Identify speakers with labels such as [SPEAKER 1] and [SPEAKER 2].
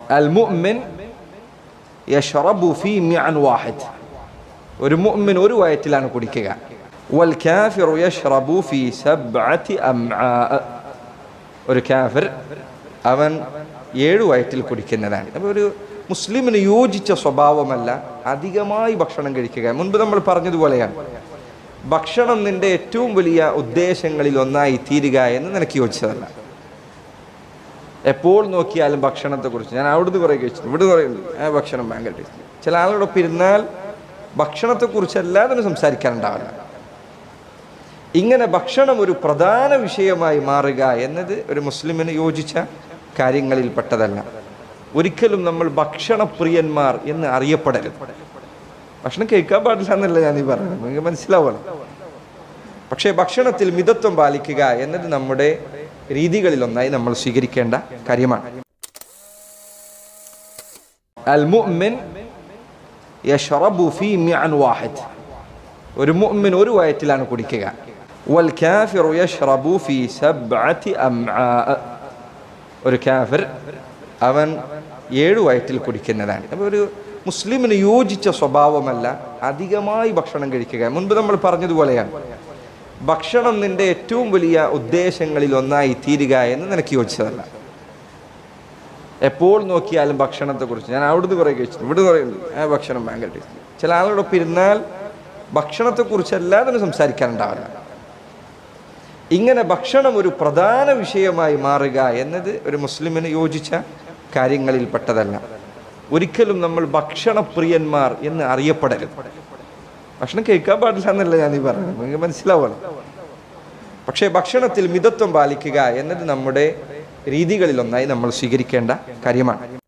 [SPEAKER 1] المؤمن يشرب في മിഅൻ واحد ഒരു മുഅ്മിൻ ഒരു വയറ്റിലാണ് കുടിക്കുക. വൽ കാഫിറു യഷ്റബു ഫീ സബ്അതി അംആ. ഒരു കാഫിർ അവൻ ഏഴ് വയറ്റിൽ കുടിക്കുന്നതാണ്. അപ്പോൾ ഒരു മുസ്ലിമിന് യോജിച്ച സ്വഭാവമല്ല അധികമായി ഭക്ഷണം കഴിക്കുക. മുൻപ് നമ്മൾ പറഞ്ഞതുപോലെയാണ്. ഭക്ഷണം നിന്റെ ഏറ്റവും വലിയ ഉദ്ദേശങ്ങളിൽ ഒന്നായി തീരുക എന്ന് നിനക്ക് യോജിച്ചതല്ല. എപ്പോൾ നോക്കിയാലും ഭക്ഷണത്തെക്കുറിച്ച്. ഞാൻ അവിടുന്ന് കുറേ കഴിച്ചു ഇവിടെ പറയുന്നു ആ ഭക്ഷണം ഭയങ്കര ടേസ്റ്റ് ചില ആളുകളൊപ്പം ഇരുന്നാൽ ഭക്ഷണത്തെക്കുറിച്ച് എല്ലാത്തിനും സംസാരിക്കാനുണ്ടാവില്ല. ഇങ്ങനെ ഭക്ഷണം ഒരു പ്രധാന വിഷയമായി മാറുക എന്നത് ഒരു മുസ്ലിമിന് യോജിച്ച കാര്യങ്ങളിൽ പെട്ടതല്ല ഒരിക്കലും നമ്മൾ ഭക്ഷണപ്രിയന്മാർ എന്ന് അറിയപ്പെടരുത്. ഭക്ഷണം കേൾക്കാൻ പാടില്ല എന്നല്ല ഞാൻ ഈ പറഞ്ഞത് നിങ്ങൾക്ക് മനസ്സിലാവണം. പക്ഷേ ഭക്ഷണത്തിൽ മിതത്വം പാലിക്കുക എന്നത് നമ്മുടെ രീതികളിലൊന്നായി നമ്മൾ സ്വീകരിക്കേണ്ട കാര്യമാണ്. അൽ മുഅ്മിൻ ഫീ മിഅൻ വാഹിദ്. ഒരു മുഅ്മിൻ ഒരു വയറ്റിലാണ് കുടിക്കുക. വൽ കാഫിറു ഫീ സബ്അതി ഒരു കാഫിർ അവൻ ഏഴു വയറ്റിൽ കുടിക്കുന്നതാണ്. അപ്പോൾ ഒരു മുസ്ലിമിന് യോജിച്ച സ്വഭാവമല്ല അധികമായി ഭക്ഷണം കഴിക്കുക. മുൻപ് നമ്മൾ പറഞ്ഞതുപോലെയാണ്. ഭക്ഷണം നിന്റെ ഏറ്റവും വലിയ ഉദ്ദേശങ്ങളിൽ ഒന്നായി തീരുക എന്ന് നിനക്ക് യോജിച്ചതല്ല. എപ്പോൾ നോക്കിയാലും ഭക്ഷണത്തെക്കുറിച്ച് ഞാൻ അവിടുന്ന് കുറേ കഴിച്ചു ഇവിടെ പറയുന്നു ആ ഭക്ഷണം ഭയങ്കര ടേസ്റ്റ് ചില ആളുകളൊപ്പം ഇരുന്നാൽ ഭക്ഷണത്തെക്കുറിച്ച് എല്ലാത്തിനും സംസാരിക്കാനുണ്ടാവില്ല. ഇങ്ങനെ ഭക്ഷണം ഒരു പ്രധാന വിഷയമായി മാറുക എന്നത് ഒരു മുസ്ലിമിന് യോജിച്ച കാര്യങ്ങളിൽ പെട്ടതല്ല ഒരിക്കലും നമ്മൾ ഭക്ഷണപ്രിയന്മാർ എന്ന് അറിയപ്പെടരുത്. ഭക്ഷണം കഴിക്കാൻ പാടില്ല എന്നല്ല ഞാൻ ഈ പറഞ്ഞത്. നിങ്ങൾക്ക് മനസ്സിലാവണം. പക്ഷേ ഭക്ഷണത്തിൽ മിതത്വം പാലിക്കുക എന്നത് നമ്മുടെ രീതികളിലൊന്നായി നമ്മൾ സ്വീകരിക്കേണ്ട കാര്യമാണ്.